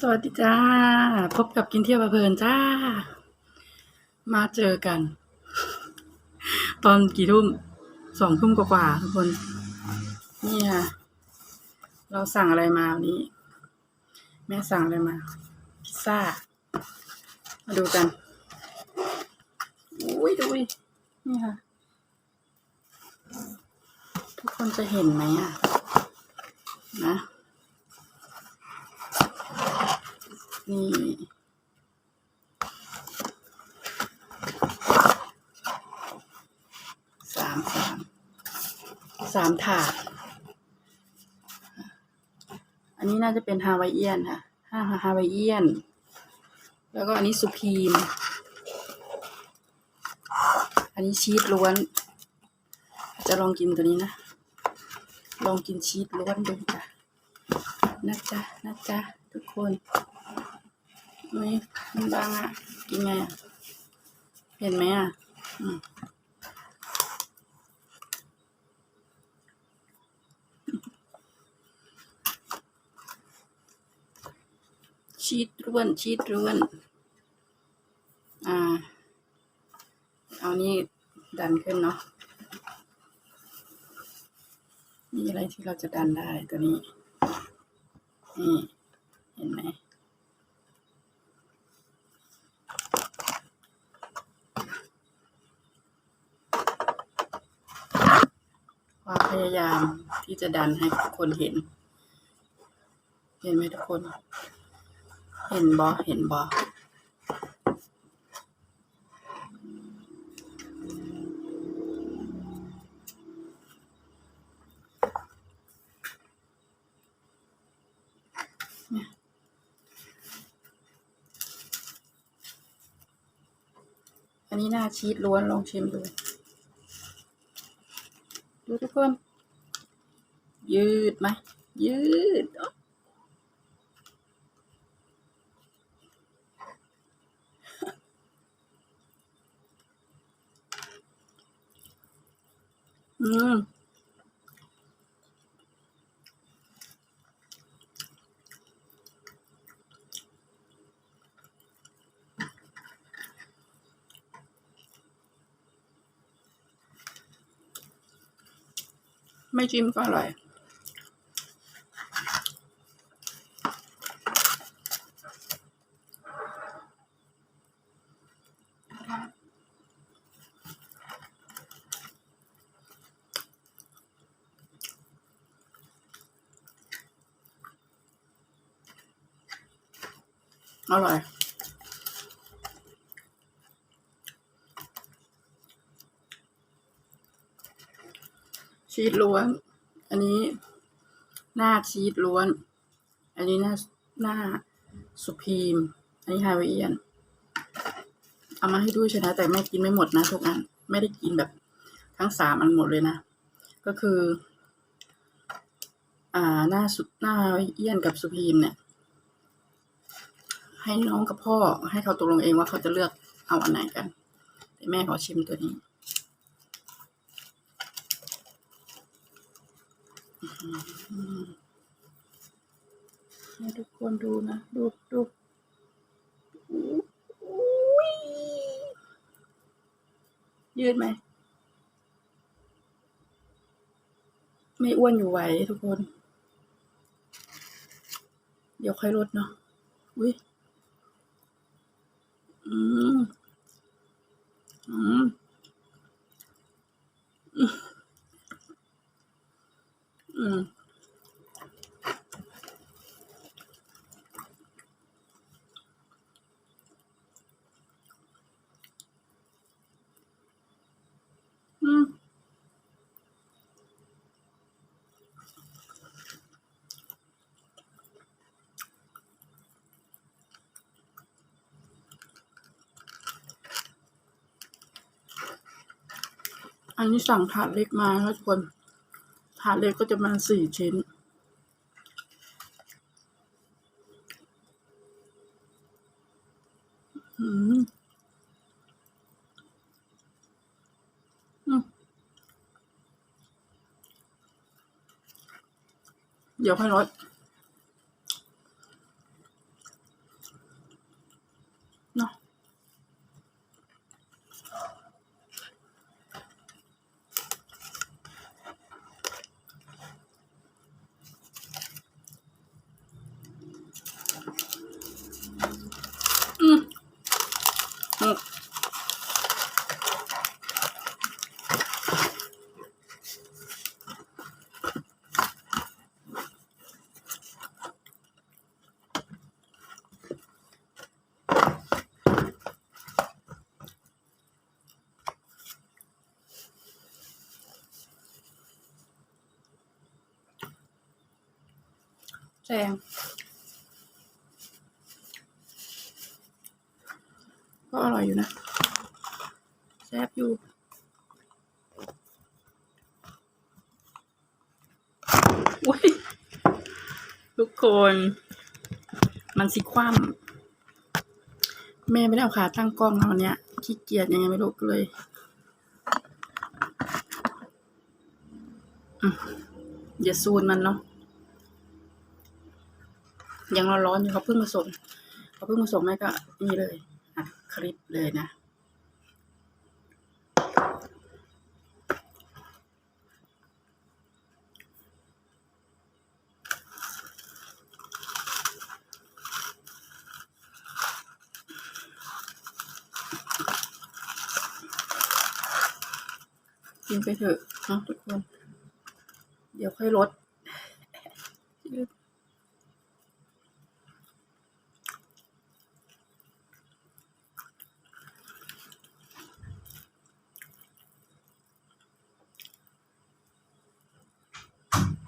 สวัสดีจ้า พบกับกินเที่ยวเพลินจ้า มาเจอกัน ตอนกี่ทุ่มสองทุ่มกว่าทุกคน นี่ค่ะ เราสั่งอะไรมาวันนี้ แม่สั่งอะไรมาพิซซ่า มาดูกันอุ้ยดูดินี่ค่ะ ทุกคนจะเห็นไหมอะ นะ นี่สามสามสามถาด อันนี้น่าจะเป็นฮาวายเอียนค่ะห้าฮาวายเอียน แล้วก็อันนี้สุพีม อันนี้ชีสล้วน จะลองกินตัวนี้นะ ลองกินชีสล้วนดูจ้ะนะจ๊ะนะจ๊ะทุกคน ไม่มันบางอะ กินไงอะ เห็นไหมอะอืมชีสล้วนชีสล้วน อ่า เอานี่ดันขึ้นเนาะมีอะไรที่เราจะดันได้ตัวนี้ นี่ เห็นไหม ความพยายามที่จะดันให้ทุกคนเห็น เห็นไหมทุกคน เห็นบอเห็นบอนี่ยอันนี้หน้าชีสล้วนลองชิมดู ดูทุกคน ยืดไหมยืดอ๊ะอืม ไม่จิ้มก็อร่อยอร่อย ชีสล้วน อันนี้หน้าชีสล้วน อันนี้หน้าหน้าสุพีม อันนี้ฮาวายเอียน เอามาให้ดูใช่ไหมแต่ไม่กินไม่หมดนะทุกอัน ไม่ได้กินแบบทั้งสามอันหมดเลยนะ ก็คือ อ่าหน้าสุหน้าฮาวายเอียนกับสุพีมเนี่ย ให้น้องกับพ่อให้เขาตกลงเองว่าเขาจะเลือกเอาอันไหนกัน แต่แม่ขอชิมตัวนี้ ให้ทุกคนดูนะ ดูดูอุ๊ยยืดไหม ไม่อ้วนอยู่ไหวทุกคน เดี๋ยวค่อยลดเนาะ อุ้ย อืม อืม อืมอันนี้สั่งถาดเล็กมาแล้วทุกคนาเล็กก็จะมาสี่ชิ้น อืมอืมเดี๋ยวค่อยลด แซงก็อร่อยอยู่นะแซ่บอยู่อุ้ยทุกคน มันสิคว่ำแม่ไม่ได้เอาขาตั้งกล้องนะวันเนี้ยขี้เกียจยังไงไม่รู้ก็เลยอืมอย่าซูนมันเนาะ ยังร้อนๆอยู่เขาเพิ่งมาส่งเขาเพิ่งมาส่งแม่ก็นี่เลยอัดคลิปเลยนะกินไปเถอะนะทุกคน เดี๋ยวค่อยลด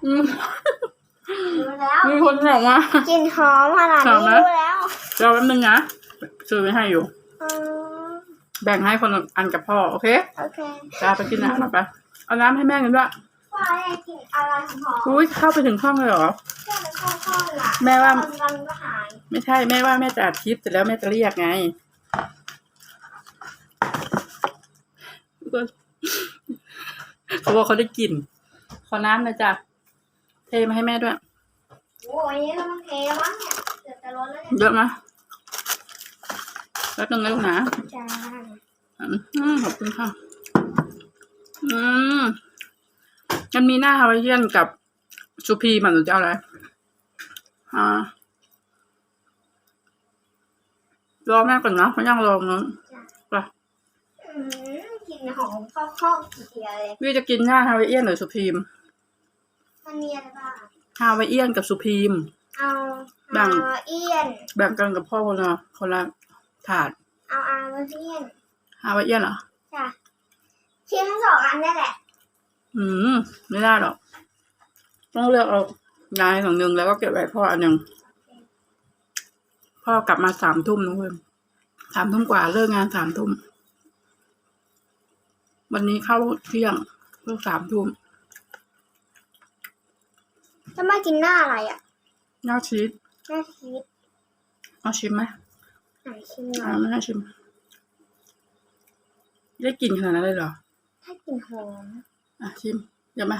อืมรู้แล้ว มีคนบอกว่า กลินหอมขนาดหอมนี้ไหมรู้แล้วรอแป๊บนึงนะซื้อไว้ให้อยู่ อืมแบ่งให้คนละอันกับพ่อ โอเคโอเคจะเอาไปกินน้ำหรอปะเอาน้ำให้แม่กันด้วยว่าไอ้กลินอะไรหอมอุ้ยเข้าไปถึงห้องเลยเหรอ ๆแค่มันเข้าๆล่ะแม่ว่าตอนวันก็หายไม่ใช่แม่ว่าแม่จะอัดคลิปเสร็จแล้วแม่จะเรียกไงทุกคนเขาบอกเขาได้กลิ่นขอน้ำหนะจ๊ะ เทมาให้แม่ด้วย โอ้ยนี่เรามันเทมั้งเนี่ยเกือบจะล้นแล้วเนี่ยเยอะไหมแป๊บนึงนะลูกนะจ้าอืมขอบคุณค่ะ อืมมันมีหน้าฮาวายเอียนกับซูพีมันหรือจะเอาอะไรอ่ารอแม่ก่อนนะเขายังรอเนาะไปอืมกลินหอมเข้าๆเสียเลยวี่จะกินหน้าฮาวายเอียนหรือซูพีม มันมีอะไรบ้างฮาวายเอียนกับซูพีม เอาดังอาเอียนแบ่แบ่งกันกับพ่อคนละคนละถาดเอาอาเอียนฮาวายเอียนเหรอ จ้ะชิมทั้งสองอันได้แหละ อืม ไม่ได้หรอก ต้องเลือกเอายายของหนึ่งแล้วก็เก็บไว้พ่ออันหนึ่งพ่อกลับมาสามทุ่มนะเพื่อนสามทุ่มกว่าเลิกงานสามทุ่ม วันนี้เข้าเที่ยงเลิกสามทุ่ม จะมากินหน้าอะไรอะน่าชีสหน้าชีสเอาชิมไหมไหนชิมหน่ออ่ายไม่น่าชิม ได้กลิ่นขนาดนั้นเลยเหรอ ถ้ากินหอมอะชิมเดี๋ยวมา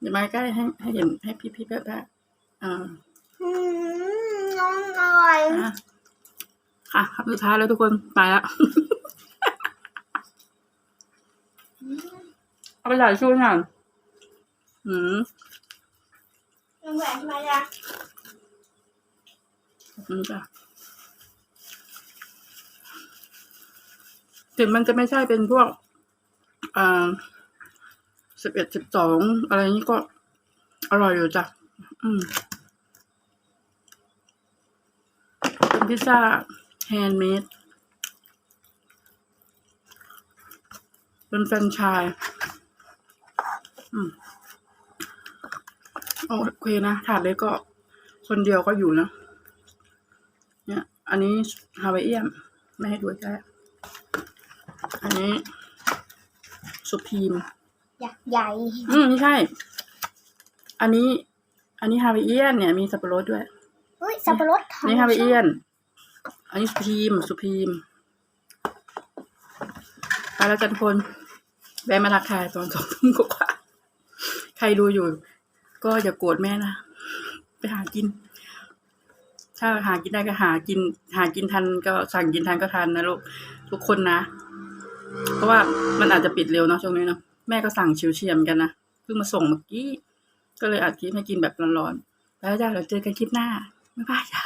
เดี๋ยวมาใกล้ให้ให้เห็นให้พี่พี่แป๊ะแป๊ะอ่าอืมน้องอร่อยอะค่ะคำสุดท้ายแล้วทุกคนไปแล้ว เอาไปใส่ช่วยหน่อยอืม น้องแหวนทำไมล่ะอบคุณจ้ะถึงมันจะไม่ใช่เป็นพวก อ่าสิบเอ็ดสิบสองอะไรนี้ก็ อร่อยอยู่จ้ะ อืมเป็นพิซซ่าแฮนด์เมดเป็นแฟรนไชายอืม โอเคนะถาดเล็กก็คนเดียวก็อยู่นะเนี่ย อันนี้ฮาวายเอียนไม่ให้ดูใกล้อันนี้สุพีมใหญ่ใหญ่ อืมไม่ใช่ อันนี้ อันนี้ฮาวายเอียนเนี่ยมีสับปะรดด้วยเฮ้ยสับปะรดทองนี่ฮาวายเอียน อันนี้สุพีมสุพีมไปแล้วจันคนแวะมาทักทายตอนสองทุ่มกว่าๆใครดูอยู่ ก็อย่าโกรธแม่นะ ไปหากิน ถ้าหากินได้ก็หากิน หากินทันก็สั่งกินทันก็ทันนะลูกทุกคนนะ เพราะว่ามันอาจจะปิดเร็วเนาะช่วงนี้เนาะแม่ก็สั่งชิวเชียมกันนะเพิ่งมาส่งเมื่อกี้ ก็เลยอัดคลิปให้กินแบบร้อนๆแล้วจ้าเราเจอกันคลิปหน้าบ๊ายบายจ้า